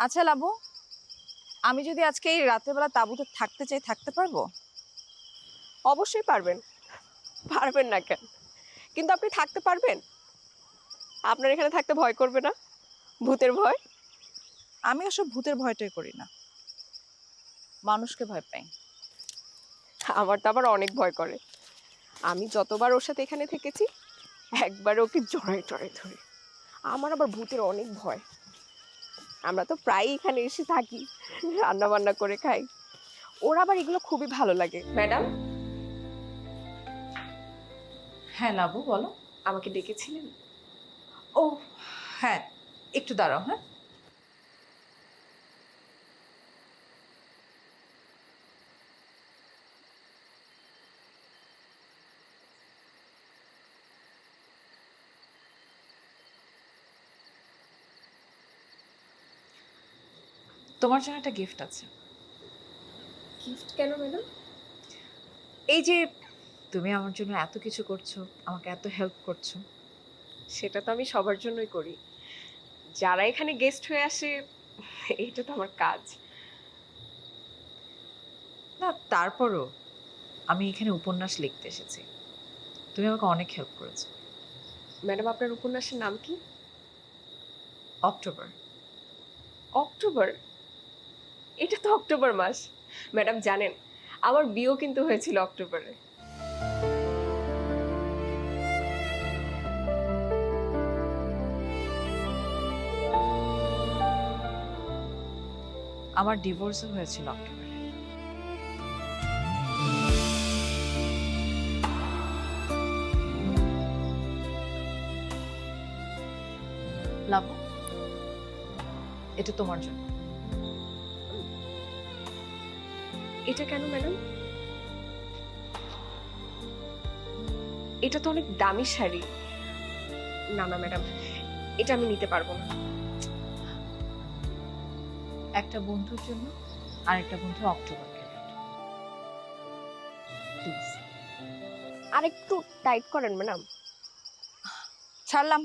আচ্ছা লাবু আমি যদি আজকে এই রাতের বেলা তাঁবুতে থাকতে চাই থাকতে পারব? অবশ্যই পারবেন। পারবেন না কেন? কিন্তু আপনি থাকতে পারবেন? আপনার এখানে থাকতে ভয় করবে না? ভূতের ভয়? আমি ওসব ভূতের ভয়টাই করি না। মানুষকে ভয় পাই। আমার তো আবার অনেক ভয় করে। আমি যতবার ওর সাথে এখানে থেকেছি একবার ওকে জড়াই টড়াই ধরে। আমার আবার ভূতের অনেক ভয়। আমরা তো প্রায়ই এখানে এসে থাকি রান্না বান্না করে খাই। ওর আবার এগুলো খুবই ভালো লাগে। ম্যাডাম? হ্যাঁ লাবু বলো। আমাকে ডেকেছিলেন? ও হ্যাঁ একটু দাঁড়াও হ্যাঁ। তোমার জন্য একটা গিফট আছে। গিফট কেন ম্যাডাম এই যে তুমি আমার জন্য এত কিছু করছ আমাকে এত হেল্প করছ। সেটা তো আমি সবার জন্যই করি। যারা এখানে গেস্ট হয়ে আসে এটা তো আমার কাজ। না তারপরও আমি এখানে উপন্যাস লিখতে এসেছি। তুমি আমাকে অনেক হেল্প করেছ। ম্যাডাম আপনার উপন্যাসের নাম কি? অক্টোবর অক্টোবর এটা তো অক্টোবর মাস। ম্যাডাম, জানেন, আমার বিয়েও কিন্তু হয়েছিল অক্টোবরে। আমার ডিভোর্সও হয়েছিল অক্টোবরে। লাভ এটা তোমার জন্য। এটা কেন ম্যাডাম? এটা তো অনেক দামি শাড়ি। না না ম্যাডাম এটা আমি নিতে পারব না। একটা বন্ধুর জন্য আর একটা বন্ধু অক্টোবর প্লিজ আর একটু টাইট করেন ম্যাডাম। ছাড়লাম।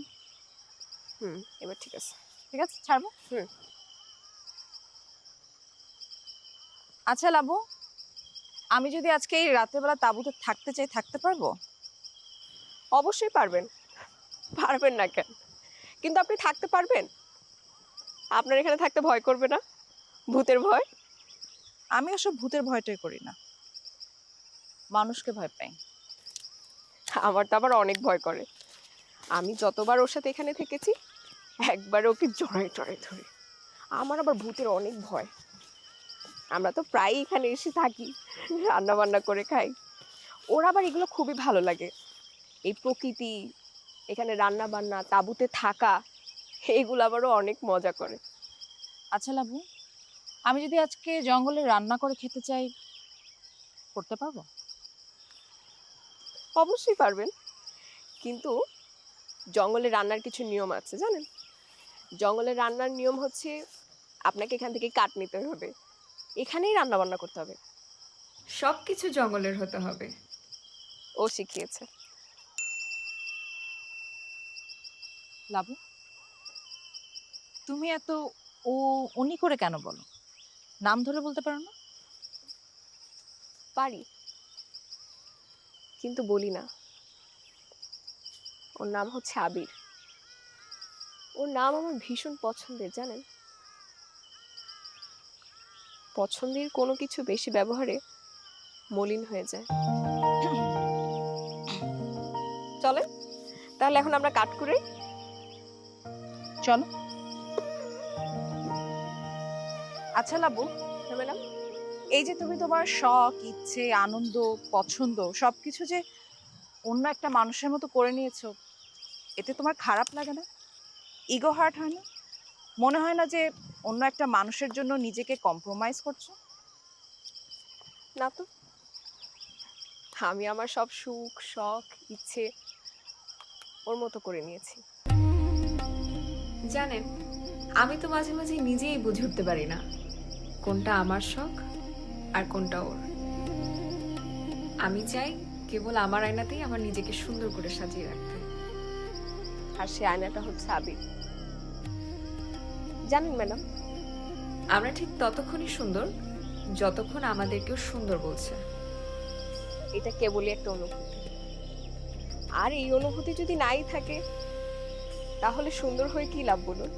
হুম এবার ঠিক আছে। ঠিক আছে ছাড়বো? হুম। আচ্ছা লাবু আমি যদি আজকে এই বেলা তাঁবুতে থাকতে চাই থাকতে পারব? অবশ্যই পারবেন। পারবেন না কেন? কিন্তু আপনি থাকতে পারবেন? আপনার এখানে থাকতে ভয় করবে না? ভূতের ভয়? আমি ওসব ভূতের ভয়টাই করি না। মানুষকে ভয় পাই। আমার তো আবার অনেক ভয় করে। আমি যতবার ওর সাথে এখানে থেকেছি একবার ওকে জড়াই টড়াই ধরে। আমার আবার ভূতের অনেক ভয়। আমরা তো প্রায়ই এখানে এসে থাকি রান্না বান্না করে খাই। ওর আবার এগুলো খুবই ভালো লাগে। এই প্রকৃতি এখানে রান্না বান্না তাঁবুতে থাকা এগুলো আবারও অনেক মজা করে। আচ্ছা লাবু আমি যদি আজকে জঙ্গলে রান্না করে খেতে চাই করতে পারব? অবশ্যই পারবেন। কিন্তু জঙ্গলে রান্নার কিছু নিয়ম আছে জানেন? জঙ্গলে রান্নার নিয়ম হচ্ছে আপনাকে এখান থেকে কাঠ নিতে হবে। এখানেই রান্না বান্না করতে হবে। সব কিছু জঙ্গলের হতে হবে। ও শিখিয়েছে। লাবু তুমি এত ও উনি করে কেন বলো? নাম ধরে বলতে পারো না? পারি। কিন্তু বলি না। ওর নাম হচ্ছে আবির। ওর নাম আমার ভীষণ পছন্দের জানেন? পছন্দের কোনো কিছু বেশি ব্যবহারে মলিন হয়ে যায়। চলে তাহলে এখন আমরা কাট করে চলো। আচ্ছা লাবু ম্যাডাম? এই যে তুমি তোমার শখ ইচ্ছে আনন্দ পছন্দ সবকিছু যে অন্য একটা মানুষের মতো করে নিয়েছো এতে তোমার খারাপ লাগে না? ইগো হার্ট হয় না? মনে হয় না যে অন্য একটা মানুষের জন্য নিজেকে কম্প্রোমাইজ করছ? না তো। আমি আমার সব সুখ শখ ইচ্ছে ওর মতো করে নিয়েছি। জানেন আমি তো মাঝে মাঝে নিজেই বুঝে উঠতে পারি না কোনটা আমার শখ আর কোনটা ওর। আমি চাই কেবল আমার আয়নাতেই আমার নিজেকে সুন্দর করে সাজিয়ে রাখতে। আর সে আয়নাটা হচ্ছে আবির। জানেন ম্যাডাম? আমরা ঠিক ততক্ষণই সুন্দর যতক্ষণ আমাদেরকেও সুন্দর বলছে। এটা কেবলই একটা অনুভূতি। আর এই অনুভূতি যদি নাই থাকে তাহলে সুন্দর হয়ে কি লাভ বলুন?